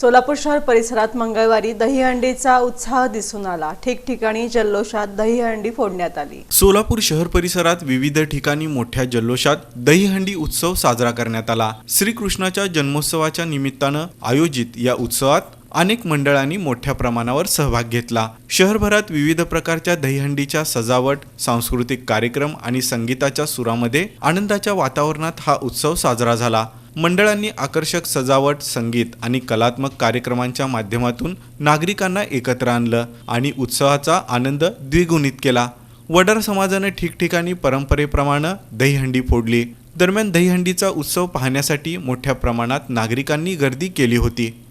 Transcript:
सोलापूर शहर परिसरात मंगळवारी दहीहंडीचा उत्साह दिसून आला. ठिकठिकाणी जल्लोषात दहीहंडी फोडण्यात आली. सोलापूर शहर परिसरात विविध ठिकाणी मोठ्या जल्लोषात दहीहंडी उत्सव साजरा करण्यात आला. श्रीकृष्णाच्या जन्मोत्सवाच्या निमित्तानं आयोजित या उत्सवात अनेक मंडळांनी मोठ्या प्रमाणावर सहभाग घेतला. शहरभरात विविध प्रकारच्या दहीहंडीच्या सजावट सांस्कृतिक कार्यक्रम आणि संगीताच्या सुरामध्ये आनंदाच्या वातावरणात हा उत्सव साजरा झाला. मंडळांनी आकर्षक सजावट संगीत आणि कलात्मक कार्यक्रमांच्या माध्यमातून नागरिकांना एकत्र आणलं आणि उत्सवाचा आनंद द्विगुणित केला. वडार समाजानं ठिकठिकाणी परंपरेप्रमाणे दहीहंडी फोडली. दरम्यान दहीहंडीचा उत्सव पाहण्यासाठी मोठ्या प्रमाणात नागरिकांनी गर्दी केली होती.